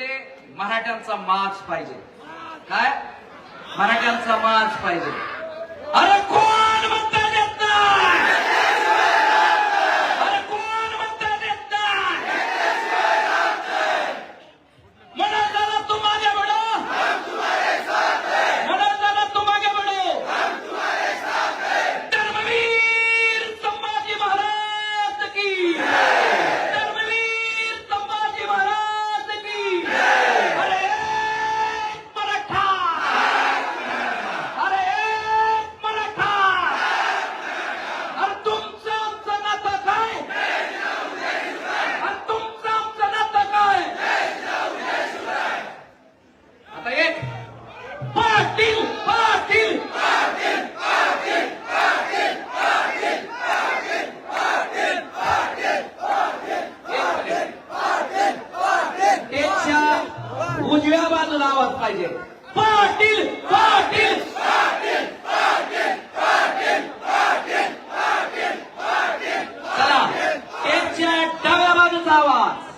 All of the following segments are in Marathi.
मुंबईमध्ये मराठ्यांचा माज पाहिजे. काय? मराठ्यांचा माज पाहिजे. अरे कोण म्हणता येत नाही अरे कोण म्हणता येत नाही म्हणा जरा तुम आगे बढ़ो म्हणा जरा तुम आगे बढ़ो धर्मवीर संभाजी महाराज की धर्मवीर संभाजी महाराज की अरे एक मराठा अरे एक मराठा अरे तुमचं आमचं नातं काय अरे तुमचं आमचं नातं काय आता एक पाटील पाटील त्याच्या उजव्या बाजूला आवाज पाहिजे पाटील पाटील चला त्याच्या डाव्या बाजूचा आवाज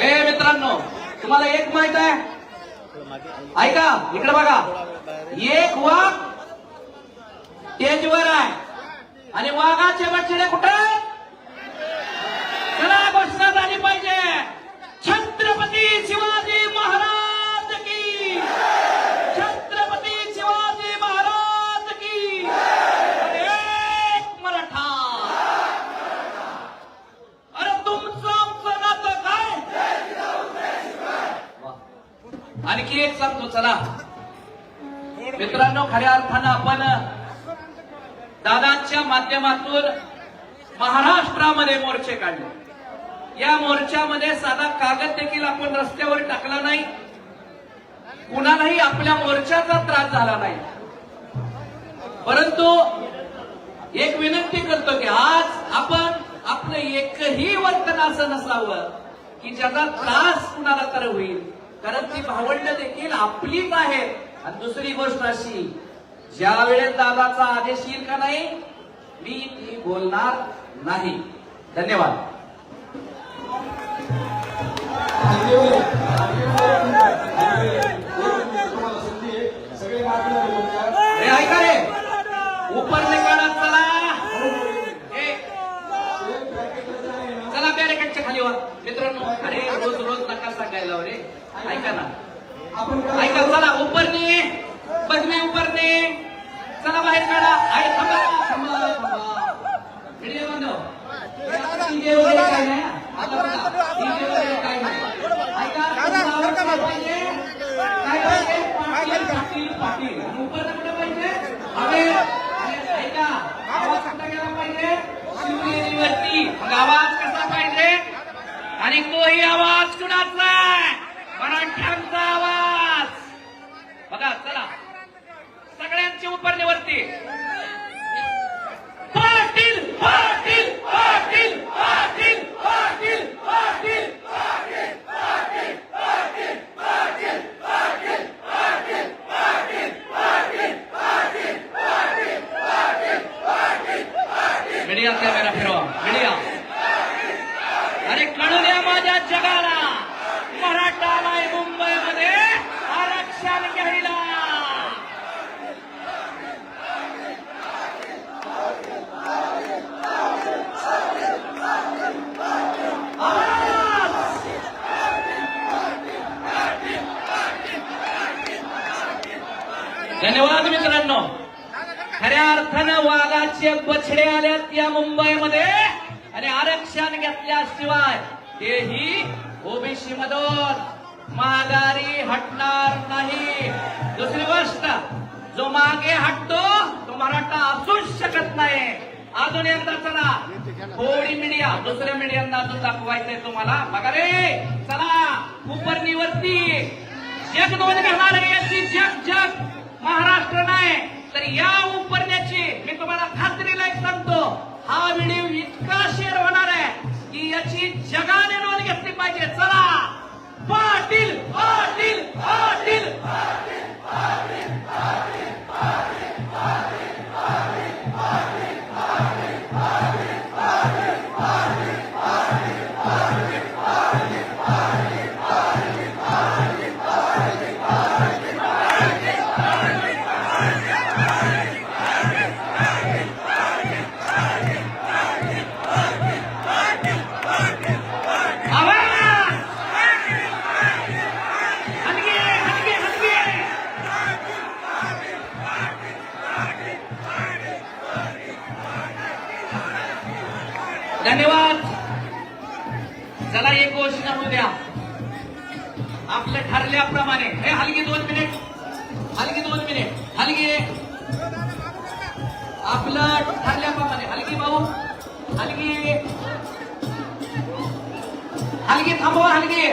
ए मित्रांनो तुम्हाला एक माहीत आहे ऐका इकडे बघा एक वाघ स्टेजवर आहे. आणि वाघाचे बछडे कुठं? चला घोषणा झाली पाहिजे. छत्रपती शिवाजी महाराज की. छत्रपती शिवाजी महाराज की. एक मराठा. अरे तुमचं आमचं नातं काय? आणखी एक सांगतो चला. मित्रांनो खऱ्या अर्थानं आपण दादांच्या माध्यमातून महाराष्ट्रामध्ये मोर्चे काढले. या मोर्चामध्ये साधा कागद देखील आपण रस्त्यावर टाकला नाही. कुणालाही आपल्या मोर्चाचा त्रास झाला नाही. परंतु एक विनंती करतो की आज आपण आपलं एकही वर्तन असं नसावं की ज्याचा त्रास कुणाला तर होईल. कारण ती भावंड देखील आपलीच आहेत. आणि दुसरी गोष्ट अशी ज्या वेळेस दादाचा आदेश येईल का नाही मी ती बोलणार नाही. धन्यवाद. ऐका रे. उपर चला. चला बॅरिकेडच्या खाली वा मित्रांनो अरे रोज रोज नका सांगायला हो रे. ऐका ना. ऐका चला उपर बसने उपरने चला बाहेर काढा आहे थांबा थांबा थांबा व्हिडिओ बंद DJ वगैरे काय नाही हा. आता बघा, DJ वगैरे काय नाही. ऐका, तुमचा आवाज काय पाहिजे? काय पाहिजे? पाटील, पाटील, पाटील. आणि उपरनं कुठं पाहिजे? हवे. आणि ऐका, आवाज कुठं गेला पाहिजे? शिवनेरीवरती. मग आवाज कसा पाहिजे आणि तोही आवाज कुणाचा आहे? मराठ्यांचा आवाज. बघा चला. सगळ्यांची उपरणीवरती पाटील पाटील पाटील पाटील पाटील पाटील मीडिया कॅमेरा फिरवा मीडिया अरे कळू द्या माझ्या जगाला मराठा आलाय मुंबईमध्ये आरक्षण घ्यायला आवाज! धन्यवाद मित्रांनो. खऱ्या अर्थानं वाघाचे बछडे आल्यात या मुंबईमध्ये आणि आरक्षण घेतल्याशिवाय तेही ओबीसी मधून. माघारी हटणार नाही. दुसरी गोष्ट जो मागे हटतो तो मराठा असूच शकत नाही. अजून एकदा चला. थोडी मीडिया दुसऱ्या मीडियांना अजून दाखवायचंय तुम्हाला. बघा रे. चला. उपरणीवरती जग दोन घेणार याची जग जग. महाराष्ट्र नाही तर या उपरण्याची मी तुम्हाला खात्रीला एक सांगतो हा व्हिडिओ इतका शेअर होणार आहे की याची जगाने नोंद घेतली पाहिजे चला पाटील पाटील पाटील धन्यवाद. चला एक गोष्ट होऊ द्या आपलं ठरल्याप्रमाणे. हे हलगी दोन मिनिट. हलगी दोन मिनिट. हलगी. आपलं ठरल्याप्रमाणे. हलगी भाऊ. हलगी. हलगी थांबवा हलगी.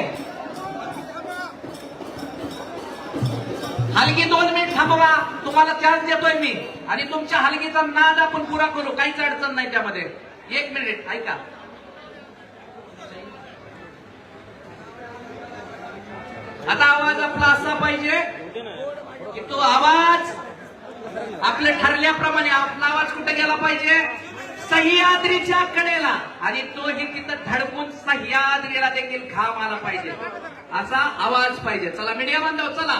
हलगी दोन मिनिट थांबवा. तुम्हाला चान्स देतोय मी. आणि तुमच्या हलगीचा नाद आपण पुरा करू. काहीच अडचण नाही त्यामध्ये. एक मिनिट ऐका. आता आवाज आपला असा पाहिजे की तो आवाज आपल्या ठरल्याप्रमाणे आपला आवाज कुठे गेला पाहिजे? सह्याद्रीच्या कडेला. आणि तोही तिथं धडकून सह्याद्रीला देखील घाम आला पाहिजे. असा आवाज पाहिजे. चला मीडिया बांधव चला.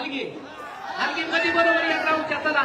आणखी आणखी कधी बरोबर येत राहू चला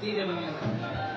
ठीक आहे मग